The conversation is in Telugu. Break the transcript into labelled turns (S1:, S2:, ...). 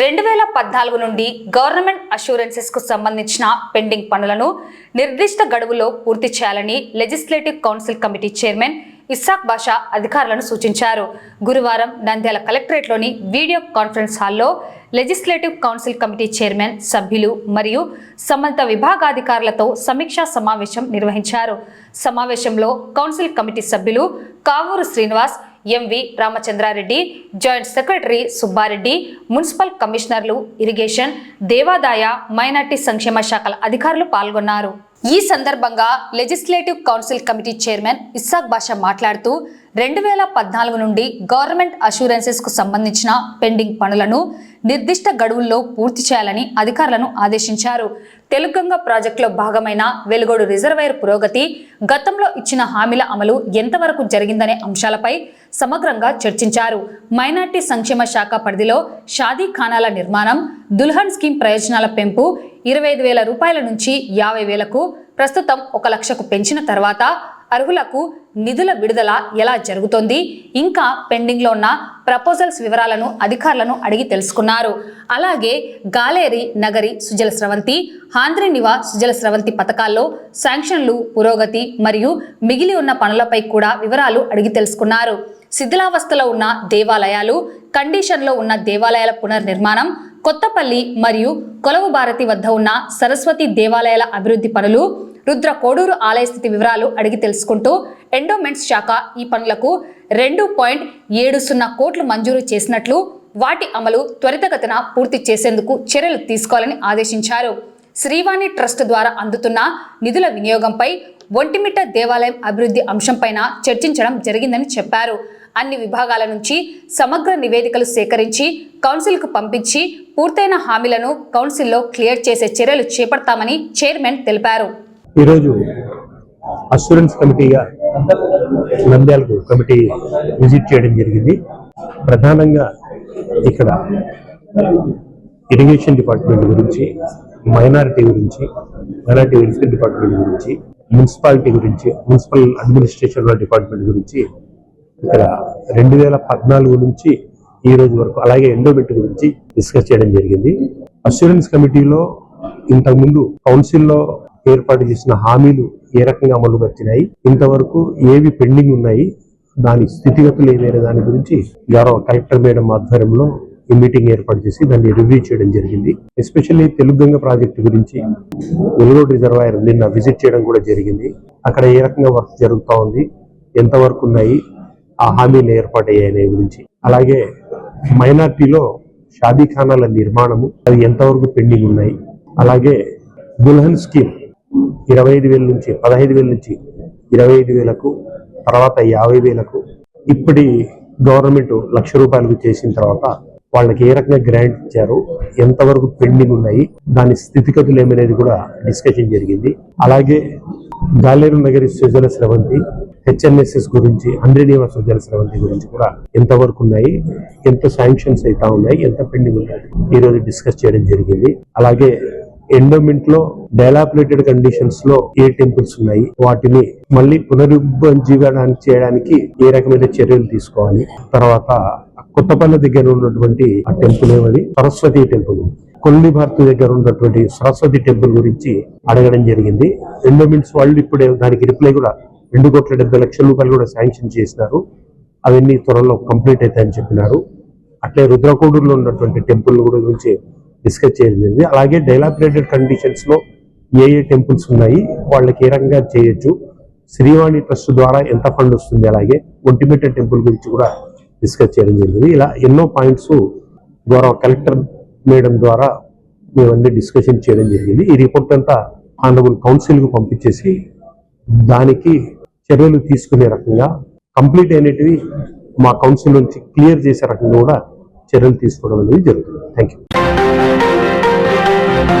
S1: రెండు వేల పద్నాలుగు నుండి గవర్నమెంట్ అష్యూరెన్సెస్కు సంబంధించిన పెండింగ్ పనులను నిర్దిష్ట గడువులో పూర్తి చేయాలని legislative council committee chairman Ishaq Basha అధికారులను సూచించారు. గురువారం నంద్యాల కలెక్టరేట్లోని వీడియో కాన్ఫరెన్స్ హాల్లో లెజిస్లేటివ్ కౌన్సిల్ కమిటీ చైర్మన్ సభ్యులు మరియు సంబంధిత విభాగాధికారులతో సమీక్షా సమావేశం నిర్వహించారు. సమావేశంలో కౌన్సిల్ కమిటీ సభ్యులు Kavuru Srinivas MV Ramachandrareddy joint secretary Subbareddy municipal కమిషనర్లు ఇరిగేషన్ దేవాదాయ మైనార్టీ సంక్షేమ శాఖల అధికారులు పాల్గొన్నారు. ఈ సందర్భంగా legislative council committee chairman Ishaq Basha మాట్లాడుతూ రెండు వేల పద్నాలుగు నుండి గవర్నమెంట్ అష్యూరెన్సెస్కు సంబంధించిన పెండింగ్ పనులను నిర్దిష్ట గడువుల్లో పూర్తి చేయాలని అధికారులను ఆదేశించారు. తెలుగంగ ప్రాజెక్టులో భాగమైన వెలుగోడు రిజర్వాయర్ పురోగతి గతంలో ఇచ్చిన హామీల అమలు ఎంతవరకు జరిగిందనే అంశాలపై సమగ్రంగా చర్చించారు. మైనార్టీ సంక్షేమ శాఖ పరిధిలో షాదీ ఖానాల నిర్మాణం దుల్హన్ స్కీమ్ ప్రయోజనాల పెంపు ఇరవై ఐదు వేల రూపాయల నుంచి యాభై వేలకు ప్రస్తుతం ఒక లక్షకు పెంచిన తర్వాత అర్హులకు నిధుల విడుదల ఎలా జరుగుతోంది? ఇంకా పెండింగ్లో ఉన్న ప్రపోజల్స్ వివరాలను అధికారులను అడిగి తెలుసుకున్నారు. అలాగే గాలేరి నగరి సుజల స్రవంతి ఆంధ్రి నివా సుజల స్రవంతి పథకాల్లో శాంక్షన్లు పురోగతి మరియు మిగిలి ఉన్న పనులపై కూడా వివరాలు అడిగి తెలుసుకున్నారు. శిథిలావస్థలో ఉన్న దేవాలయాలు కండిషన్లో ఉన్న దేవాలయాల పునర్నిర్మాణం కొత్తపల్లి మరియు కొలవు భారతి వద్ద ఉన్న సరస్వతి దేవాలయాల అభివృద్ధి పనులు రుద్ర కోడూరు ఆలయ స్థితి వివరాలు అడిగి తెలుసుకుంటూ ఎండోమెంట్స్ శాఖ ఈ పనులకు రెండు పాయింట్ ఏడు సున్నా కోట్లు మంజూరు చేసినట్లు వాటి అమలు త్వరితగతిన పూర్తి చేసేందుకు చర్యలు తీసుకోవాలని ఆదేశించారు. శ్రీవాణి ట్రస్ట్ ద్వారా అందుతున్న నిధుల వినియోగంపై ఒంటిమిట్ట దేవాలయం అభివృద్ధి అంశంపైన చర్చించడం జరిగిందని చెప్పారు. అన్ని విభాగాల నుంచి సమగ్ర నివేదికలు సేకరించి కౌన్సిల్కు పంపించి పూర్తయిన హామీలను కౌన్సిల్లో క్లియర్ చేసే చర్యలు చేపడతామని చైర్మన్ తెలిపారు.
S2: ఈరోజు అస్యూరెన్స్ కమిటీగా నంద్యాలకు కమిటీ విజిట్ చేయడం జరిగింది. ప్రధానంగా ఇక్కడ ఇరిగేషన్ డిపార్ట్మెంట్ గురించి మైనారిటీ గురించి మైనారిటీ వెల్ఫేర్ డిపార్ట్మెంట్ గురించి మున్సిపాలిటీ గురించి మున్సిపల్ అడ్మినిస్ట్రేషన్ డిపార్ట్మెంట్ గురించి ఇక్కడ రెండు వేల పద్నాలుగు నుంచి ఈ రోజు వరకు అలాగే ఎండోమెంట్ గురించి డిస్కస్ చేయడం జరిగింది. అస్యూరెన్స్ కమిటీలో ఇంతకుముందు కౌన్సిల్లో ఏర్పాటు చేసిన హామీలు ఏ రకంగా అమలు వచ్చినాయి ఇంతవరకు ఏవి పెండింగ్ ఉన్నాయి? దాని స్థితిగతులు ఏమైనా దాని గురించి గౌరవ కలెక్టర్ మేడం ఆధ్వర్యంలో ఈ మీటింగ్ ఏర్పాటు చేసి దాన్ని రివ్యూ చేయడం జరిగింది. ఎస్పెషల్లీ తెలుగుగంగ ప్రాజెక్టు గురించి వెలుగోడు రిజర్వాయర్ నిన్న విజిట్ చేయడం కూడా జరిగింది. అక్కడ ఏ రకంగా వర్క్ జరుగుతూ ఉంది? ఎంత వరకు ఉన్నాయి? ఆ హామీలు ఏర్పాటయ్యాయనే గురించి. అలాగే మైనార్టీలో షాదీఖానాల నిర్మాణము అది ఎంతవరకు పెండింగ్ ఉన్నాయి? అలాగే దుల్హన్ స్కీమ్ ఇరవై ఐదు వేల నుంచి పదహైదు వేల నుంచి ఇరవై ఐదు వేలకు తర్వాత యాభై వేలకు ఇప్పటి గవర్నమెంట్ లక్ష రూపాయలకు చేసిన తర్వాత వాళ్ళకి ఏ రకంగా గ్రాంట్ ఇచ్చారు ఎంతవరకు పెండింగ్ ఉన్నాయి దాని స్థితిగతులు ఏమనేది కూడా డిస్కషన్ జరిగింది. అలాగే గాలేరు నగరి సుజల స్రవంతి హెచ్ఎన్ఎస్ఎస్ గురించి అంద్రినివాస సుజల స్రవంతి గురించి కూడా ఎంతవరకు ఉన్నాయి ఎంత శాంక్షన్స్ అయితే ఉన్నాయి ఎంత పెండింగ్ ఉన్నాయి ఈ రోజు డిస్కస్ చేయడం జరిగింది. అలాగే ఎండోమెంట్లో డెలాపులేటెడ్ కండిషన్స్లో ఏ టెంపుల్స్ ఉన్నాయి వాటిని మళ్ళీ పునరుజ్జీవనాన్ని చేయడానికి ఏ రకమైన చర్యలు తీసుకోవాలి తర్వాత కొత్తపల్లి దగ్గర ఉన్నటువంటి ఆ టెంపుల్ ఏమది? సరస్వతి టెంపుల్ కొల్లి భారత్ దగ్గర ఉన్నటువంటి సరస్వతి టెంపుల్ గురించి అడగడం జరిగింది. ఎండోమెంట్స్ వాళ్ళు ఇప్పుడే దానికి రిప్లై కూడా రెండు కోట్ల డెబ్బై లక్షల రూపాయలు కూడా శాంక్షన్ చేసినారు. అవన్నీ త్వరలో కంప్లీట్ అవుతాయని చెప్పినారు. అట్లే రుద్రకోడూరులో ఉన్నటువంటి టెంపుల్ కూడా గురించి డిస్కస్ చేయడం జరిగింది. అలాగే డైలాపరేటెడ్ కండిషన్స్లో ఏ ఏ టెంపుల్స్ ఉన్నాయి వాళ్ళకి ఏ రకంగా చేయొచ్చు శ్రీవాణి ట్రస్ట్ ద్వారా ఎంత ఫండ్ వస్తుంది అలాగే ఒంటిమిట్ట టెంపుల్ గురించి కూడా డిస్కస్ చేయడం జరిగింది. ఇలా ఎన్నో పాయింట్స్ గౌరవ కలెక్టర్ మేడం ద్వారా మేమన్నీ డిస్కషన్ చేయడం జరిగింది. ఈ రిపోర్ట్ అంతా ఆనరబుల్ కౌన్సిల్కు పంపించేసి దానికి చర్యలు తీసుకునే రకంగా కంప్లీట్ అయినటివి మా కౌన్సిల్ నుంచి క్లియర్ చేసే రకంగా కూడా చర్యలు తీసుకోవడం అనేది జరుగుతుంది. Thank you